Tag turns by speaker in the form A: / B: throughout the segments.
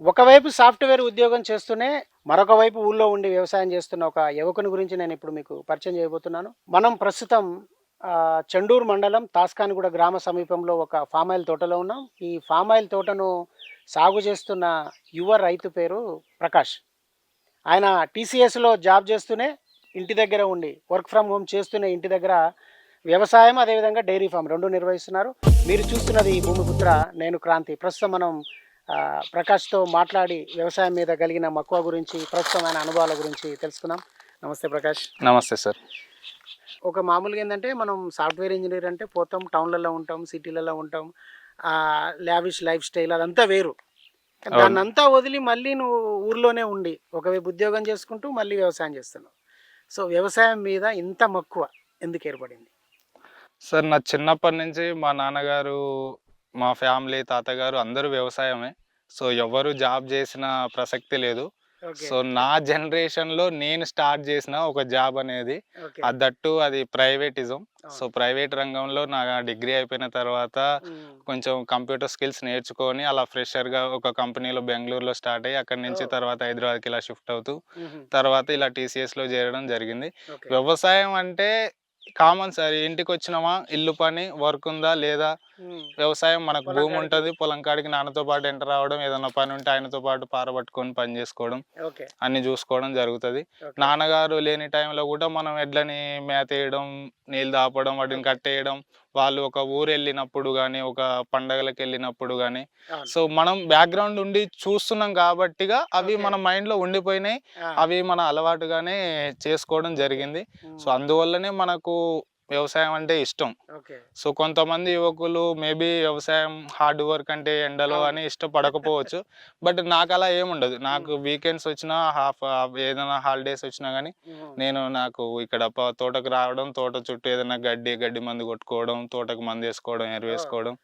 A: ఒకవైపు సాఫ్ట్వేర్ ఉద్యోగం చేస్తూనే మరొక వైపు ఊళ్ళో ఉండి వ్యవసాయం చేస్తున్న ఒక యువకుని గురించి నేను ఇప్పుడు మీకు పరిచయం చేయబోతున్నాను. మనం ప్రస్తుతం ఆ, చెండూరు మండలం తాస్కానిగూడ గ్రామ సమీపంలో ఒక ఫామ్ ఆయిల్ తోటలో ఉన్నాం. ఈ ఫామ్ ఆయిల్ తోటను సాగు చేస్తున్న యువ రైతు పేరు ప్రకాష్. ఆయన టీసీఎస్లో జాబ్ చేస్తూనే ఇంటి దగ్గర ఉండి వర్క్ ఫ్రమ్ హోమ్ చేస్తూనే ఇంటి దగ్గర వ్యవసాయం అదేవిధంగా డైరీ ఫామ్ రెండు నిర్వహిస్తున్నారు. మీరు చూస్తున్నది ఈ భూమిపుత్ర నేను క్రాంతి. ప్రస్తుతం మనం ప్రకాష్తో మాట్లాడి వ్యవసాయం మీద కలిగిన మక్కువ గురించి ప్రస్తుతం ఆయన అనుభవాల గురించి తెలుసుకుందాం. నమస్తే ప్రకాష్.
B: నమస్తే సార్.
A: ఒక మామూలుగా ఏంటంటే మనం సాఫ్ట్వేర్ ఇంజనీర్ అంటే పోతాం టౌన్లలో ఉంటాం సిటీలలో ఉంటాం. లావిష్ లైఫ్ స్టైల్ అదంతా వేరు. దాన్ని అంతా వదిలి మళ్ళీ నువ్వు ఊర్లోనే ఉండి ఒకవైపు ఉద్యోగం చేసుకుంటూ మళ్ళీ వ్యవసాయం చేస్తున్నావు. సో వ్యవసాయం మీద ఇంత మక్కువ ఎందుకు ఏర్పడింది?
B: సార్ నా చిన్నప్పటి నుంచి మా నాన్నగారు మా ఫ్యామిలీ తాతగారు అందరూ వ్యవసాయమే. సో ఎవరు జాబ్ చేసిన ప్రసక్తి లేదు. సో నా జనరేషన్లో నేను స్టార్ట్ చేసిన ఒక జాబ్ అనేది అదట్టు అది ప్రైవేటిజం. సో ప్రైవేట్ రంగంలో నా డిగ్రీ అయిపోయిన తర్వాత కొంచెం కంప్యూటర్ స్కిల్స్ నేర్చుకొని అలా ఫ్రెషర్గా ఒక కంపెనీలో బెంగళూరులో స్టార్ట్ అయ్యి అక్కడి నుంచి. తర్వాత హైదరాబాద్కి ఇలా షిఫ్ట్ అవుతూ తర్వాత ఇలా TCS లో చేరడం జరిగింది. వ్యవసాయం అంటే కామన్ సార్ ఇంటికి వచ్చినామా ఇల్లు పని వర్క్ ఉందా లేదా? వ్యవసాయం మనకు భూమి. ఉంటుంది పొలం కాడికి నాన్నతో పాటు ఎంటర్ రావడం ఏదైనా పని ఉంటే ఆయనతో పాటు పారబట్టుకొని పని చేసుకోవడం అన్ని చూసుకోవడం జరుగుతుంది. నాన్నగారు లేని టైంలో కూడా మనం ఎడ్లని మేతేయడం నీళ్ళు దాపడం వాటిని కట్టేయడం వాళ్ళు ఒక ఊరు వెళ్ళినప్పుడు కానీ ఒక పండగలకు వెళ్ళినప్పుడు కానీ. సో మనం బ్యాక్గ్రౌండ్ ఉండి చూస్తున్నాం కాబట్టిగా అవి. మన మైండ్లో ఉండిపోయినాయి అవి మన అలవాటుగానే చేసుకోవడం జరిగింది. సో అందువల్లనే మనకు వ్యవసాయం అంటే ఇష్టం. సో కొంతమంది యువకులు మేబీ వ్యవసాయం హార్డ్ వర్క్ అంటే ఎండలో. అని ఇష్టపడకపోవచ్చు. బట్ నాకు అలా ఏముండదు. నాకు వీకెండ్స్ వచ్చినా హాఫ్ ఏదైనా హాలిడేస్ వచ్చినా కానీ నేను నాకు ఇక్కడ తోటకు రావడం తోట చుట్టూ ఏదైనా గడ్డి గడ్డి మందు కొట్టుకోవడం తోటకు మందు వేసుకోవడం ఎరువు వేసుకోవడం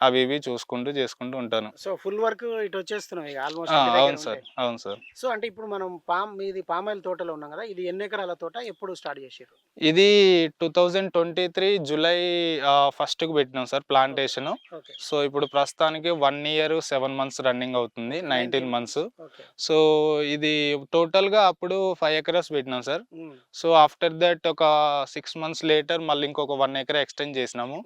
B: అవి ఇవి చూసుకుంటూ చేసుకుంటూ ఉంటాను.
A: సో ఫుల్ వర్క్ ఇటు వచ్చేస్తున్నాం ఇక
B: ఆ,
A: ఆల్మోస్ట్
B: అవును సార్. అవును సార్.
A: సో అంటే ఇప్పుడు మనం పామ్ మీది పామాయిల్ తోటలో ఉన్నాం కదా ఇది ఎన్ని ఎకరాల తోట ఎప్పుడు స్టార్ట్ చేసారు
B: ఇది two thousand twenty three July ఫస్ట్కి పెట్టినాం సార్ ప్లాంటేషన్.
A: ఓకే.
B: సో ఇప్పుడు ప్రస్తుతానికి one year seven months running అవుతుంది నైన్టీన్ మంత్స్.
A: ఓకే.
B: సో ఇది టోటల్గా అప్పుడు ఫైవ్ ఎకరస్ పెట్టినాం సార్. సో ఆఫ్టర్ దట్ ఒక సిక్స్ మంత్స్ లేటర్ మళ్ళీ ఇంకొక వన్ ఎకర్ ఎక్స్టెండ్ చేసినాము.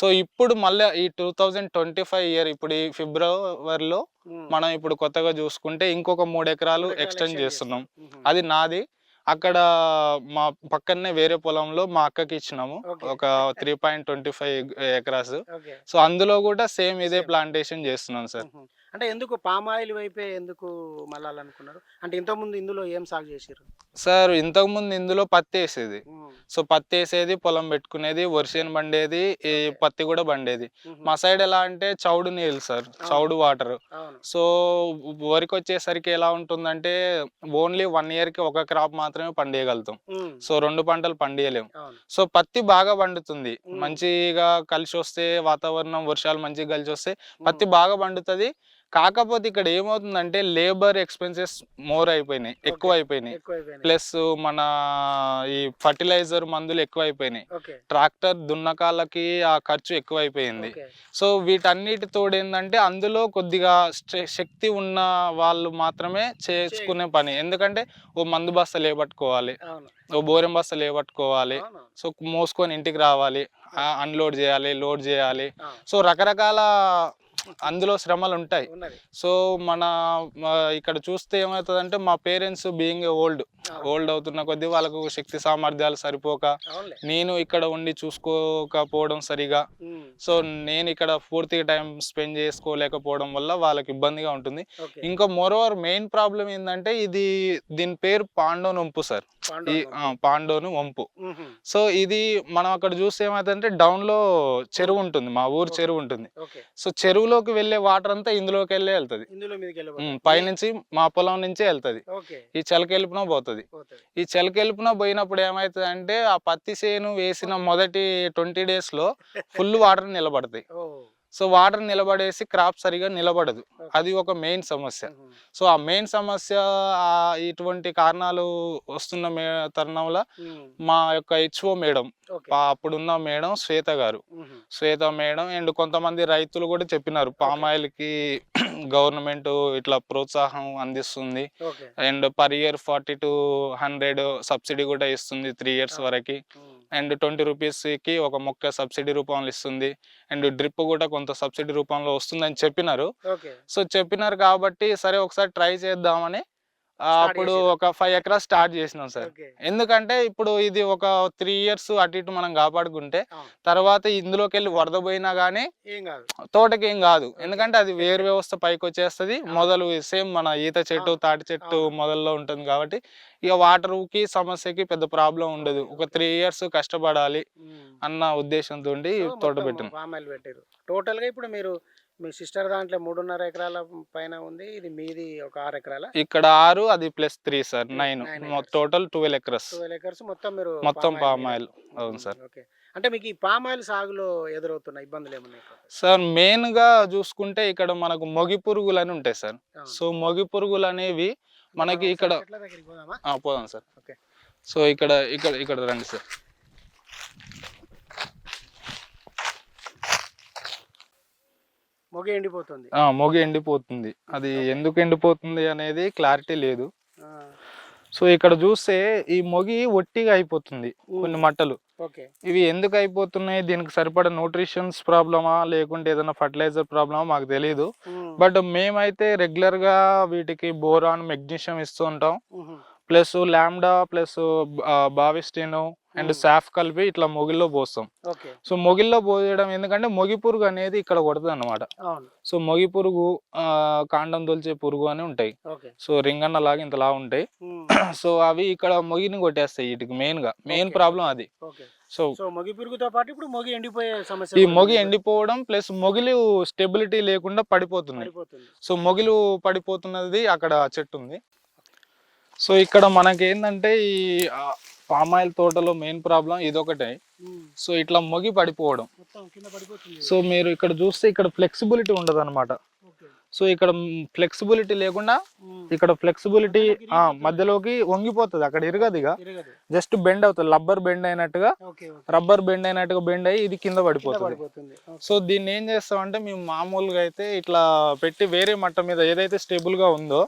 B: సో ఇప్పుడు మళ్ళీ ఈ two thousand twenty five year ఇప్పుడు ఈ ఫిబ్రవరిలో
A: ఉమ్.
B: మనం ఇప్పుడు కొత్తగా చూసుకుంటే ఇంకొక మూడు ఎకరాలు ఎక్స్టెండ్ చేస్తున్నాం. అది నాది. అక్కడ మా పక్కనే వేరే పొలంలో మా అక్కకి ఇచ్చినాము. ఒక three point twenty five acres. So అందులో కూడా సేమ్ ఇదే. ప్లాంటేషన్ చేస్తున్నాం సార్.
A: అంటే ఎందుకు పామాయిల్ వైపే ఎందుకు మళ్ళాలనుకున్నారు? అంటే ఇంతకుముందు ఇందులో ఏం సాగు చేసారు
B: సార్ ఇంతకు ముందు ఇందులో పత్తి వేసేది. సో పత్తి వేసేది పొలం పెట్టుకునేది వర్షం పండేది ఈ. పత్తి కూడా పండేది మా సైడ్ ఎలా అంటే చౌడు నీళ్ళు సార్ చౌడు వాటర్. సో వరికి వచ్చేసరికి ఎలా ఉంటుందంటే ఓన్లీ వన్ ఇయర్కి ఒక క్రాప్ మాత్రమే పండియగలుగుతాం. సో రెండు పంటలు పండియలేం.
A: అవును.
B: సో పత్తి బాగా పండుతుంది. మంచిగా కలిసి వస్తే వాతావరణం వర్షాలు మంచిగా కలిసి వస్తే పత్తి బాగా పండుతుంది. కాకపోతే ఇక్కడ ఏమవుతుందంటే లేబర్ ఎక్స్పెన్సెస్ మోర్ అయిపోయినాయి ఎక్కువ అయిపోయినాయి. ప్లస్ మన ఈ ఫర్టిలైజర్ మందులు ఎక్కువ అయిపోయినాయి ట్రాక్టర్ దున్నకాలకి ఆ ఖర్చు ఎక్కువ అయిపోయింది సో వీటన్నిటి ఏంటంటే అందులో కొద్దిగా శక్తి ఉన్న వాళ్ళు మాత్రమే చేసుకునే పని. ఎందుకంటే ఓ మందు బస్త లేబట్టుకోవాలి ఓ బోరెం బస్త లేబట్టుకోవాలి సో మోసుకొని ఇంటికి రావాలి అన్లోడ్ చేయాలి లోడ్ చేయాలి. సో రకరకాల అందులో శ్రమలు ఉంటాయి. సో మన ఇక్కడ చూస్తే ఏమవుతుందంటే మా పేరెంట్స్ బీయింగ్ ఓల్డ్. ఓల్డ్ అవుతున్న కొద్దీ వాళ్ళకు శక్తి సామర్థ్యాలు సరిపోక నేను ఇక్కడ ఉండి చూసుకోకపోవడం సరిగా. సో నేను ఇక్కడ పూర్తిగా టైం స్పెండ్ చేసుకోలేకపోవడం వల్ల వాళ్ళకి ఇబ్బందిగా ఉంటుంది. ఇంకా మోరోవర్ మెయిన్ ప్రాబ్లం ఏంటంటే ఇది దీని పేరు పాండోన్ వంపు సార్. ఈ పాండోను వంపు సో ఇది మనం అక్కడ చూస్తే ఏమవుతుందంటే డౌన్లో చెరువు ఉంటుంది. మా ఊరు చెరువు ఉంటుంది. సో చెరువులోకి వెళ్ళే వాటర్ అంతా ఇందులోకి వెళ్ళే వెళ్తది. పైనుంచి మా పొలం నుంచే వెళ్తది. ఈ చెలకెలుపున పోతుంది. ఈ చెలకెలుపున పోయినప్పుడు ఏమవుతుంది అంటే ఆ పత్తి చేను వేసిన మొదటి ట్వంటీ డేస్లో ఫుల్ వాటర్ నిలబడతాయి సో వాటర్ నిలబడేసి క్రాప్ సరిగా నిలబడదు. అది ఒక మెయిన్ సమస్య. సో ఆ మెయిన్ సమస్య ఇటువంటి కారణాలు వస్తున్న మే తరుణంలో మా యొక్క హెచ్ఓ మేడం అప్పుడున్న మేడం శ్వేత గారు. శ్వేత మేడం అండ్ కొంతమంది రైతులు కూడా చెప్పినారు పామ్ ఆయిల్కి గవర్నమెంట్ ఇట్లా ప్రోత్సాహం అందిస్తుంది. And per year forty two hundred subsidy కూడా ఇస్తుంది త్రీ ఇయర్స్ వరకు. అండ్ ట్వంటీ రూపీస్కి ఒక మొక్క సబ్సిడీ రూపంలో ఇస్తుంది. అండ్ డ్రిప్ కూడా కొంత సబ్సిడీ రూపంలో వస్తుందని చెప్పినారు. సో చెప్పినారు కాబట్టి సరే ఒకసారి ట్రై చేద్దామని అప్పుడు. ఒక ఫైవ్ ఎకరాస్ స్టార్ట్ చేసినాం సార్. ఎందుకంటే ఇప్పుడు ఇది ఒక త్రీ ఇయర్స్ అటు ఇటు మనం కాపాడుకుంటే. తర్వాత ఇందులోకి వెళ్ళి వరద పోయినా
A: కాదు.
B: తోటకి ఏం కాదు ఎందుకంటే అది వేరు వ్యవస్థ పైకి వచ్చేస్తది. మొదలు సేమ్ మన ఈత చెట్టు. తాటి చెట్టు. మొదల్లో ఉంటుంది కాబట్టి ఇక వాటర్కి సమస్యకి పెద్ద ప్రాబ్లం ఉండదు. ఒక త్రీ ఇయర్స్ కష్టపడాలి అన్న ఉద్దేశంతో తోట పెట్టిన.
A: టోటల్గా ఇప్పుడు మీరు మీ సిస్టర్ దాంట్లో మూడున్నర ఎకరాల పైన ఉంది. ఇది మీది ఒక ఆరు ఎకరాల?
B: ఇక్కడ ఆరు అది plus three sir nine. Total twelve acres.
A: Twelve acres మొత్తం మీరు
B: మొత్తం పామ్ ఆయిల్ అవును సార్.
A: ఓకే. అంటే మీకు ఈ పామాయిల్ సాగులో ఎదురవుతున్న ఇబ్బందులు ఏమున్నాయి
B: సార్ మెయిన్గా చూసుకుంటే ఇక్కడ మనకు మొగి పురుగులు అని ఉంటాయి సార్. సో మొగి పురుగులు అనేవి మనకి ఇక్కడ పోదాం సార్.
A: ఓకే.
B: సో ఇక్కడ ఇక్కడ ఇక్కడ రండి సార్.
A: మొగ ఎండిపోతుంది.
B: మొగి ఎండిపోతుంది. అది ఎందుకు ఎండిపోతుంది అనేది క్లారిటీ లేదు. సో ఇక్కడ చూస్తే ఈ మొగి ఒట్టిగా అయిపోతుంది కొన్ని మట్టలు. ఇవి ఎందుకు అయిపోతున్నాయి? దీనికి సరిపడా న్యూట్రిషన్స్ ప్రాబ్లమా? లేకుంటే ఏదైనా ఫర్టిలైజర్ ప్రాబ్లమా? మాకు తెలియదు బట్ మేమైతే రెగ్యులర్గా వీటికి బోరాన్ మెగ్నీషియం ఇస్తూ ఉంటాం. Plus lambda plus Bavistin and. Saaf కలిపి ఇట్లా మొగిల్లో పోస్తాం. సో మొగిల్లో పోయడం ఎందుకంటే మొగి పురుగు అనేది ఇక్కడ కొడుతుంది అనమాట సో మొగి పురుగు ఆ, కాండం తొలిచే పురుగు అని ఉంటాయి. సో రింగన్న లాగా ఇంతలా ఉంటాయి. సో అవి ఇక్కడ మొగిని కొట్టేస్తాయి వీటికి మెయిన్గా. మెయిన్. ప్రాబ్లం అది. సో
A: మొగి పురుగుతో పాటు ఇప్పుడు మొగి ఎండిపోయే సమస్య
B: ఈ మొగి. ఎండిపోవడం ప్లస్ మొగిలు స్టెబిలిటీ లేకుండా పడిపోతుంది
A: పడిపోతుంది.
B: సో మొగిలు పడిపోతున్నది అక్కడ చెట్టు ఉంది. సో ఇక్కడ మనకి ఏంటంటే ఈ పామ్ ఆయిల్ తోటలో మెయిన్ ప్రాబ్లం ఇదొకటే. సో ఇట్లా మొగి పడిపోవడం. సో మీరు ఇక్కడ చూస్తే ఇక్కడ ఫ్లెక్సిబిలిటీ ఉండదు అనమాట సో ఇక్కడ ఫ్లెక్సిబిలిటీ లేకుండా ఇక్కడ ఫ్లెక్సిబిలిటీ మధ్యలోకి వంగిపోతుంది. అక్కడ ఇరగదు ఇక. జస్ట్ బెండ్ అవుతుంది. రబ్బర్ బెండ్ అయినట్టుగా రబ్బర్ బెండ్ అయినట్టుగా బెండ్ అయ్యి ఇది కింద పడిపోతుంది. సో దీన్ని ఏం చేస్తామంటే మేము మామూలుగా అయితే ఇట్లా పెట్టి వేరే మట్ట మీద ఏదైతే స్టేబుల్గా ఉందో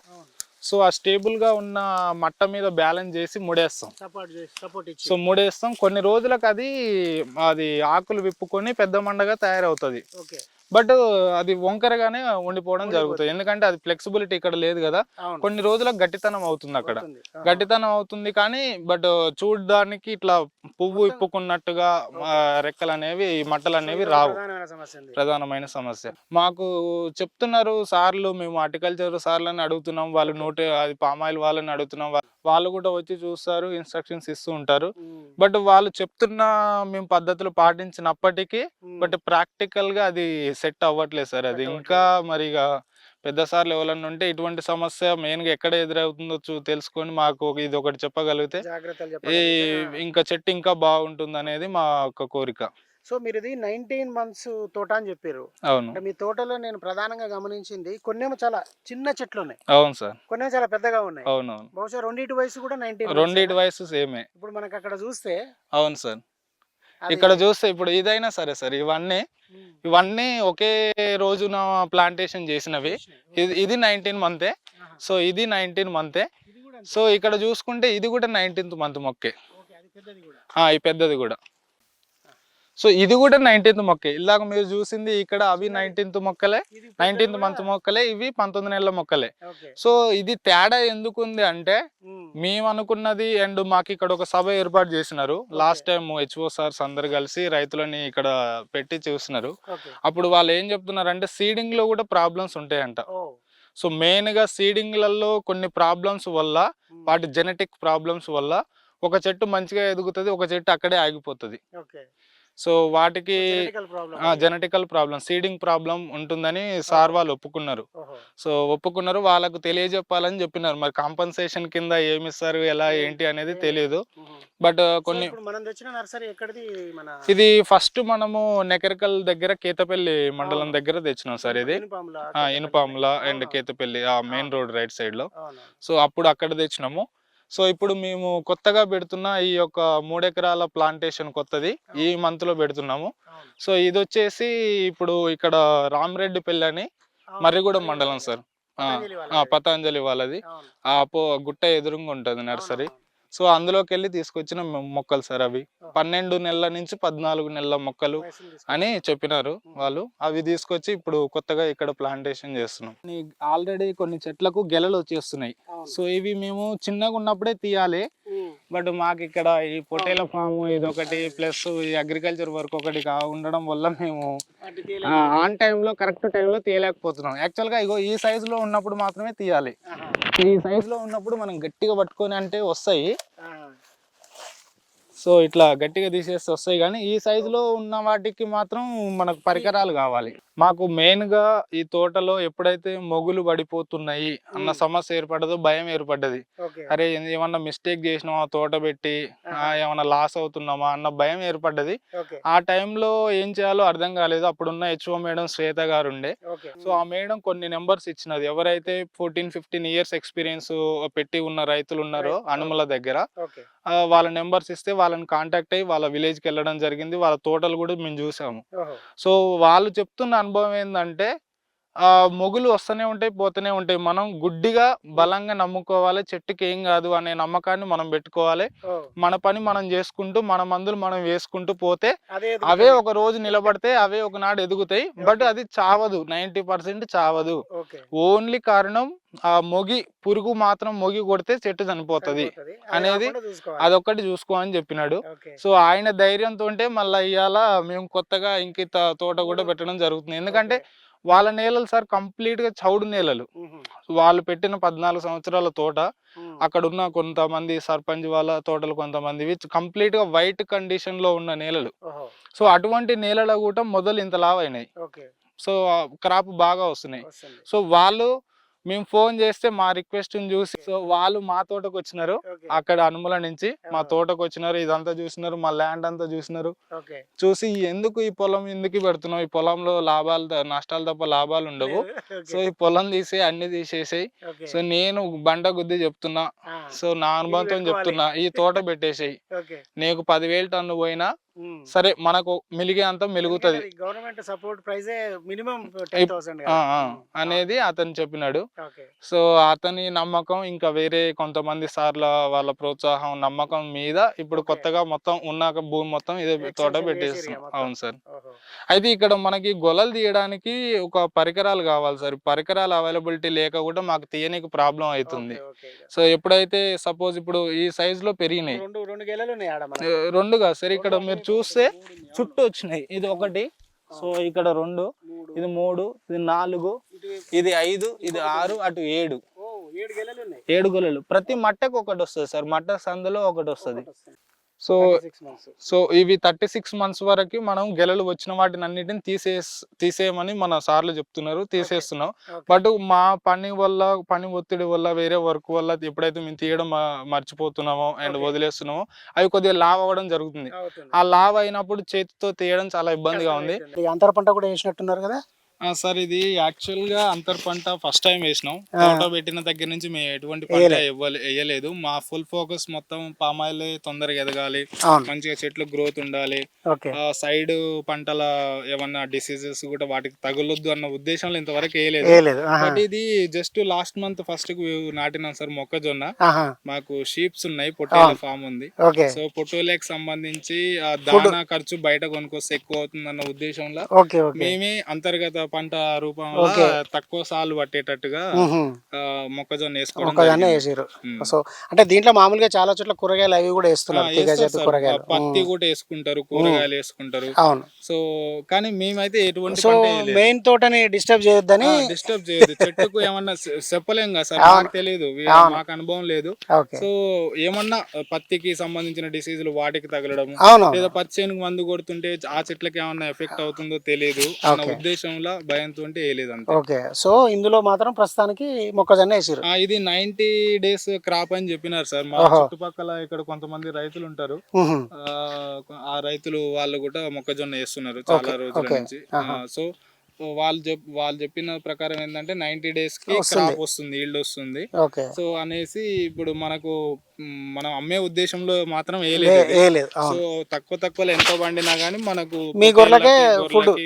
B: సో ఆ స్టేబుల్గా ఉన్న మట్ట మీద బ్యాలెన్స్ చేసి ముడేస్తాం. సో ముడేస్తాం. కొన్ని రోజులకు అది అది ఆకులు విప్పుకొని పెద్ద మండగా తయారవుతుంది.
A: ఓకే
B: బట్ అది వంకరగానే ఉండిపోవడం జరుగుతుంది. ఎందుకంటే అది ఫ్లెక్సిబిలిటీ ఇక్కడ లేదు కదా. కొన్ని రోజులకు గట్టితనం అవుతుంది అక్కడ. గట్టితనం అవుతుంది కానీ బట్ చూడడానికి ఇట్లా పువ్వు ఇప్పుకున్నట్టుగా రెక్కలు అనేవి మట్టలు అనేవి రావు.
A: ప్రధానమైన సమస్య.
B: మాకు చెప్తున్నారు సార్లు మేము హార్టికల్చర్ సార్లని అడుగుతున్నాం వాళ్ళు నోటి అది పామాయిల్ వాళ్ళని అడుగుతున్నాం. వాళ్ళు కూడా వచ్చి చూస్తారు ఇన్స్ట్రక్షన్స్ ఇస్తూ ఉంటారు. బట్ వాళ్ళు చెప్తున్న మేము పద్ధతులు పాటించినప్పటికీ బట్ ప్రాక్టికల్గా అది సెట్ అవ్వట్లేదు సార్. అది ఇంకా మరి ఇక పెద్ద సార్లు ఎవరన్నా ఉంటే ఇటువంటి సమస్య మెయిన్గా ఎక్కడ ఎదురవుతుందో తెలుసుకొని మాకు ఇది ఒకటి చెప్పగలిగితే ఈ ఇంకా చెట్టు ఇంకా బాగుంటుంది అనేది మా యొక్క కోరిక.
A: సో మీరు ఇది నైన్టీన్ మంత్స్ తోట అని చెప్పారు.
B: అవును.
A: అంటే మీ తోటలో నేను ప్రధానంగా గమనించింది కొన్నేమో చాలా చిన్న చెట్లు ఉన్నాయి
B: అవును సార్.
A: కొన్నేమో చాలా పెద్దగా ఉన్నాయి.
B: అవునవును.
A: బహుశా రెండింటి వయసు కూడా నైన్టీన్
B: రెండింటి వయసు సేమే.
A: ఇప్పుడు మనకు అక్కడ చూస్తే
B: అవును సార్. ఇక్కడ చూస్తే ఇప్పుడు ఇదైనా సరే సార్ ఇవన్నీ ఇవన్నీ ఒకే రోజున ప్లాంటేషన్ చేసినవి. ఇది ఇది నైన్టీన్ మంతే. సో ఇది నైన్టీన్ మంతే. సో ఇక్కడ చూసుకుంటే ఇది కూడా నైన్టీన్త్ మంత్ మొక్కే. ఈ పెద్దది కూడా. సో ఇది కూడా నైన్టీన్త్ మొక్కే. ఇలాగ మీరు చూసింది ఇక్కడ అవి నైన్టీన్త్ మొక్కలే. నైన్టీన్త్ మంత్ మొక్కలే ఇవి పంతొమ్మిది నెలల మొక్కలే. సో ఇది తేడా ఎందుకు ఉంది అంటే మేము అనుకున్నది అండ్ మాకు ఇక్కడ ఒక సభ ఏర్పాటు చేసినారు. లాస్ట్ టైం హెచ్ఓ సార్స్ అందరు కలిసి రైతులని ఇక్కడ పెట్టి చూసినారు.
A: ఓకే.
B: అప్పుడు వాళ్ళు ఏం చెప్తున్నారంటే సీడింగ్లో కూడా ప్రాబ్లమ్స్ ఉంటాయంట. సో మెయిన్గా సీడింగ్లలో కొన్ని ప్రాబ్లమ్స్ వల్ల వాటి జెనెటిక్ ప్రాబ్లమ్స్ వల్ల ఒక చెట్టు మంచిగా ఎదుగుతుంది ఒక చెట్టు అక్కడే ఆగిపోతుంది. సో వాటికి. జెనెటికల్ ప్రాబ్లం సీడింగ్ ప్రాబ్లం ఉంటుందని సార్ వాళ్ళు ఒప్పుకున్నారు. సో ఒప్పుకున్నారు వాళ్ళకు తెలియజెప్పాలని చెప్పినారు. మరి కాంపన్సేషన్ కింద ఏమి ఇస్తారు ఎలా ఏంటి అనేది తెలియదు. బట్ కొన్ని ఇది ఫస్ట్ మనము నెకరికల్ దగ్గర కేతపల్లి మండలం దగ్గర తెచ్చినాం సార్ ఇది.
A: ఇనుపాముల
B: అండ్? కేతపల్లి. ఆ మెయిన్ రోడ్ రైట్
A: సైడ్లో.
B: సో అప్పుడు అక్కడ తెచ్చినాము. సో ఇప్పుడు మేము కొత్తగా పెడుతున్న ఈ యొక్క మూడెకరాల ప్లాంటేషన్ కొత్తది ఈ మంత్లో పెడుతున్నాము. సో ఇది వచ్చేసి ఇప్పుడు ఇక్కడ రామరెడ్డిపల్లి అని. మర్రిగూడెం మండలం సార్
A: పతంజలి వాళ్ళది.
B: ఆ పో గుట్ట ఎదురుగా ఉంటుంది నర్సరీ. సో అందులోకి వెళ్ళి తీసుకొచ్చిన మొక్కలు సార్ అవి. పన్నెండు నెలల నుంచి పద్నాలుగు నెలల మొక్కలు. అని చెప్పినారు వాళ్ళు అవి తీసుకొచ్చి ఇప్పుడు కొత్తగా ఇక్కడ ప్లాంటేషన్ చేస్తున్నాం ఆల్రెడీ కొన్ని చెట్లకు గెలలు వచ్చేస్తున్నాయి. సో ఇవి మేము చిన్నగా ఉన్నప్పుడే తీయాలి. బట్ మాకు ఇక్కడ ఈ పొట్టేల ఫామ్ ఇదొకటి ప్లస్ ఈ అగ్రికల్చర్ వర్క్ ఒకటి కా ఉండడం వల్ల మేము. ఆన్ టైంలో కరెక్ట్ టైంలో తీయలేకపోతున్నాం యాక్చువల్గా ఇగో ఈ సైజులో ఉన్నప్పుడు మాత్రమే తీయాలి. ఈ సైజులో ఉన్నప్పుడు మనం గట్టిగా పట్టుకొని అంటే వస్తాయి. సో ఇట్లా గట్టిగా తీసేస్తే వస్తాయి కానీ ఈ సైజులో ఉన్న వాటికి మాత్రం మనకు పరికరాలు కావాలి మాకు మెయిన్గా ఈ తోటలో ఎప్పుడైతే మొగులు పడిపోతున్నాయి అన్న. సమస్య ఏర్పడదో భయం ఏర్పడ్డది. అరే ఏమన్నా మిస్టేక్ చేసినామా తోట పెట్టి. ఏమన్నా లాస్ అవుతున్నామా అన్న భయం ఏర్పడ్డది. ఆ టైంలో ఏం చేయాలో అర్థం కాలేదు అప్పుడున్న హెచ్ఓ మేడం శ్వేత గారు ఉండే. సో ఆ మేడం కొన్ని నెంబర్స్ ఇచ్చినది ఎవరైతే ఫోర్టీన్ ఫిఫ్టీన్ ఇయర్స్ ఎక్స్పీరియన్స్ పెట్టి ఉన్న రైతులు ఉన్నారో. అనుమల దగ్గర వాళ్ళ నెంబర్స్ ఇస్తే వాళ్ళని కాంటాక్ట్ అయ్యి వాళ్ళ విలేజ్కి వెళ్ళడం జరిగింది వాళ్ళ తోటలు కూడా మేము చూసాము. సో వాళ్ళు చెప్తున్న అనుభవం ఏంటంటే ఆ మొగులు వస్తూనే ఉంటాయి పోతూనే ఉంటాయి మనం గుడ్డిగా బలంగా నమ్ముకోవాలి చెట్టుకి ఏం కాదు అనే నమ్మకాన్ని మనం పెట్టుకోవాలి. మన పని మనం చేసుకుంటూ మన మందులు మనం వేసుకుంటూ పోతే అవే ఒక రోజు నిలబడితే అవే ఒకనాడు ఎదుగుతాయి బట్ అది చావదు నైంటీ పర్సెంట్ చావదు. ఓన్లీ కారణం ఆ మొగి పురుగు మాత్రం మొగి కొడితే చెట్టు చనిపోతది. అనేది. అదొక్కటి చూసుకో అని చెప్పినాడు. సో ఆయన ధైర్యంతో ఉంటే మళ్ళీ ఇవాళ మేము కొత్తగా ఇంక తోట కూడా పెట్టడం జరుగుతుంది ఎందుకంటే. వాళ్ళ నేలలు సార్ కంప్లీట్గా చౌడు నేలలు. వాళ్ళు పెట్టిన పద్నాలుగు సంవత్సరాల తోట. అక్కడ ఉన్న కొంతమంది సర్పంచ్ వాళ్ళ తోటలు కొంతమంది కంప్లీట్గా వైట్ కండిషన్లో ఉన్న నేలలు. సో అటువంటి నేలల కూడా మొదలు ఇంత లావ్ అయినాయి
A: ఓకే.
B: సో క్రాప్ బాగా వస్తున్నాయి. సో వాళ్ళు మేము ఫోన్ చేస్తే మా రిక్వెస్ట్ చూసి సో వాళ్ళు మా తోటకు వచ్చినారు. అక్కడ అనుమల నుంచి మా. తోటకు వచ్చినారు ఇదంతా చూసినారు మా ల్యాండ్ అంతా చూసినారు. చూసి ఎందుకు ఈ పొలం ఎందుకు పెడుతున్నావు ఈ పొలంలో లాభాలు నష్టాలు తప్ప లాభాలు ఉండవు. సో ఈ పొలం తీసి అన్ని తీసేసాయి. సో నేను బండ గుద్ది చెప్తున్నా. సో నా అనుభవంతో. చెప్తున్నా ఈ తోట పెట్టేసాయి. నీకు పదివేలు టన్ను పోయినా. సరే మనకు మిలిగే అంత మెలుగుతుంది.
A: గవర్నమెంట్ సపోర్ట్ ప్రైజే మినిమం
B: అనేది అతను చెప్పినాడు. సో అతని నమ్మకం ఇంకా వేరే కొంతమంది సార్ల వాళ్ళ ప్రోత్సాహం నమ్మకం మీద ఇప్పుడు. కొత్తగా మొత్తం ఉన్న భూమి మొత్తం ఇదే తోట పెట్టేస్తాం. అవును సార్. అయితే ఇక్కడ మనకి గొలలు తీయడానికి ఒక పరికరాలు కావాలి సార్. పరికరాలు అవైలబిలిటీ లేక కూడా మాకు తీయనికి ప్రాబ్లం అవుతుంది. సో ఎప్పుడైతే సపోజ్ ఇప్పుడు ఈ సైజ్లో పెరిగినాయి.
A: రెండు
B: రెండుగా సార్. ఇక్కడ మీరు చూస్తే చుట్టూ వచ్చినాయి ఇది ఒకటి సో ఇక్కడ రెండు. ఇది మూడు ఇది నాలుగు ఇది ఐదు ఇది ఆరు అటు ఏడు
A: ఏడు గెలలు ఉన్నాయి
B: ఏడు గొలలు ప్రతి మట్టకు ఒకటి వస్తుంది సార్ మట్ట సందులో ఒకటి వస్తుంది. So
A: 36 months.
B: సో ఇవి థర్టీ సిక్స్ మంత్స్ వరకు మనం గెలలు వచ్చిన వాటిని అన్నిటిని తీసేస్ తీసేయమని మన సార్లు చెప్తున్నారు తీసేస్తున్నాం. బట్ మా పని వల్ల పని ఒత్తిడి వల్ల వేరే వర్క్ వల్ల ఎప్పుడైతే మేము తీయడం మర్చిపోతున్నామో అండ్. వదిలేస్తున్నామో అవి కొద్దిగా లావ్ అవ్వడం జరుగుతుంది. ఆ లావ్ అయినప్పుడు చేతితో తీయడం చాలా ఇబ్బందిగా ఉంది
A: ఈ అంతర పంట కూడా వేసినట్టున్నారు కదా
B: సార్ ఇది యాక్చువల్గా అంతర్ పంట ఫస్ట్ టైం వేసినాం. తోట పెట్టిన దగ్గర నుంచి మేము ఎటువంటి పంట వేయలేదు. మా ఫుల్ ఫోకస్ మొత్తం పామాయిల్ తొందరగా ఎదగాలి. మంచిగా చెట్లు గ్రోత్ ఉండాలి. సైడ్ పంటల ఏమన్నా డిసీజెస్ కూడా వాటికి తగులొద్దు అన్న ఉద్దేశంలో ఇంతవరకు వేయలేదు. బట్ ఇది జస్ట్ లాస్ట్ మంత్ ఫస్ట్ నాటినాం సార్ మొక్కజొన్న. మాకు షీప్స్ ఉన్నాయి పొట్టేల
A: ఆ.
B: ఫామ్ ఉంది. సో పొట్టోలకు సంబంధించి దానా ఖర్చు బయట కొనుక్కొస్తే ఎక్కువ అవుతుంది అన్న ఉద్దేశంలో మేమే అంతర్గత పంట రూపంలో
A: Okay.
B: తక్కువ సార్లు పట్టేటట్టుగా మొక్కజొన్న వేసుకోవడం
A: మొక్కజొన్న. వేసారు. సో అంటే దీంట్లో మామూలుగా చాలా చోట్ల కూరగాయలు అవి కూడా వేస్తున్నారు. కూరగాయలు
B: పత్తి. కూడా వేసుకుంటారు కూరగాయలు వేసుకుంటారు
A: అవును
B: సో కానీ మేమైతే ఎటువంటి
A: సో. మెయిన్ తోటని డిస్టర్బ్ చేయొద్దని
B: డిస్టర్బ్ చేయదు చెట్టుకు ఏమన్నా చెప్పలేం కదా సార్. మాకు తెలియదు. మాకు అనుభవం లేదు సో ఏమన్నా పత్తికి సంబంధించిన డిసీజులు వాటికి తగలడం లేదా పత్తి చేనుకు మందు కొడుతుంటే ఆ చెట్లకి ఏమన్నా ఎఫెక్ట్ అవుతుందో తెలియదు అన్న. ఉద్దేశంలో భయంతో వేయలేదు అంతే
A: ఓకే సో ఇందులో మాత్రం ప్రస్తుతానికి మొక్కజొన్న వేసారు
B: ఆ, ఇది నైన్టీ డేస్ క్రాప్ అని చెప్పినారు సార్ మా. చుట్టుపక్కల ఇక్కడ కొంతమంది రైతులు ఉంటారు. ఆ, ఆ రైతులు వాళ్ళు కూడా మొక్కజొన్న వేస్తున్నారు చాలా రోజుల
A: ఓకే.
B: నుంచి
A: ఆహా.
B: సో వాళ్ళు చెప్ వాళ్ళు చెప్పిన ప్రకారం ఏంటంటే నైన్టీ డేస్కి
A: వస్తుంది.
B: క్రాప్ వస్తుంది ఈల్డ్ వస్తుంది.
A: ఓకే.
B: సో అనేసి ఇప్పుడు మనకు మనం అమ్మే ఉద్దేశంలో మాత్రం వేయలేదు సో తక్కువ తక్కువ ఎంతో పండినా గానీ మనకు
A: మీ గొర్రెలకే.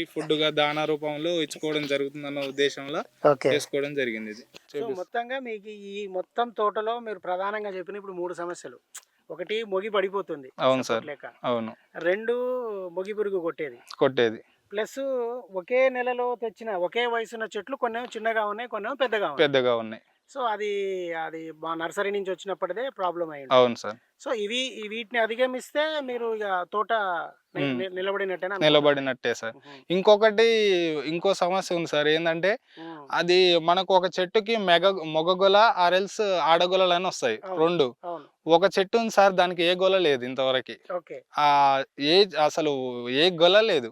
B: ఫుడ్గా దానా రూపంలో ఇచ్చుకోవడం జరుగుతుందన్న ఉద్దేశంలో
A: ఓకే.
B: చేసుకోవడం జరిగింది ఇది.
A: సో మొత్తంగా మీకు ఈ మొత్తం తోటలో మీరు ప్రధానంగా చెప్పిన ఇప్పుడు మూడు సమస్యలు. ఒకటి మొగి పడిపోతుంది.
B: అవును సార్.
A: లేక
B: అవును.
A: రెండు మొగి పురుగు కొట్టేది.
B: కొట్టేది.
A: ప్లస్ ఒకే నెలలో తెచ్చిన ఒకే వయసున్న చెట్లు కొన్ని చిన్నగా ఉన్నాయి కొన్ని పెద్దగా ఉన్నాయి.
B: పెద్దగా ఉన్నాయి.
A: సో అది అది మా నర్సరీ నుంచి వచ్చినప్పటిదే ప్రాబ్లం అయింది
B: అవును సార్.
A: సో ఇవి వీటిని అధిగమిస్తే మీరు ఇక తోట ని-
B: మ్మ్.
A: ని- నిలబడినట్టేనా
B: నిలబడినట్టే సార్. ఇంకొకటి ఇంకో సమస్య ఉంది సార్ ఏంటంటే. అది మనకు ఒక చెట్టుకి మెగ మొగగొల ఆర్ఎల్స్ ఆడగొలలు అని వస్తాయి. రెండు ఒక చెట్టు ఉంది సార్ దానికి ఏ గొల లేదు ఇంతవరకు ఆ ఏ అసలు ఏ గొల లేదు.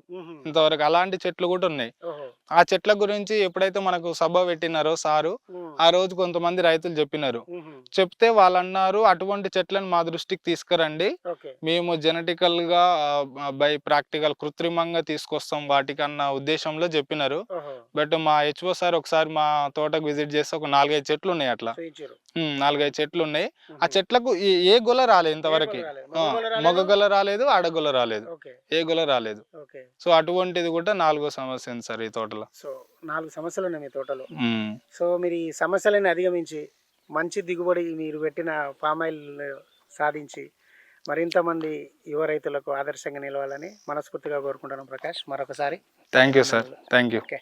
B: ఇంతవరకు అలాంటి చెట్లు కూడా ఉన్నాయి ఆ చెట్ల గురించి ఎప్పుడైతే మనకు సభ పెట్టినారో సారు. ఆ రోజు కొంతమంది రైతులు చెప్పినారు. చెప్తే వాళ్ళు అన్నారు అటువంటి చెట్లను మా దృష్టికి తీసుకురండి. మేము జెనెటికల్గా బై ప్రాక్టికల్ కృత్రిమంగా తీసుకొస్తాం వాటికి అన్న ఉద్దేశంలో చెప్పినారు. బట్ మా హెచ్ఓ సార్ ఒకసారి మా తోటకు విజిట్ చేస్తే ఒక నాలుగైదు చెట్లు ఉన్నాయి అట్లా నాలుగైదు చెట్లు ఉన్నాయి ఆ. చెట్లకు ఏ- గొల రాలేదు. ఇంతవరకు?
A: మగ గొల రాలేదు?
B: ఆడగొల రాలేదు ఏ గొల రాలేదు. సో అటువంటిది కూడా నాలుగో సమస్య ఉంది సార్ ఈ తోటలో.
A: సో నాలుగు సమస్యలు ఉన్నాయి మీ తోటలో. సో మీరు ఈ సమస్యలను అధిగమించి మంచి దిగుబడి మీరు పెట్టిన పామ్ ఆయిల్ సాధించి మరింత మంది యువ రైతులకు ఆదర్శంగా నిలవాలని మనస్ఫూర్తిగా కోరుకుంటున్నాను ప్రకాష్. మరొకసారి
B: thank you sir thank you
A: okay.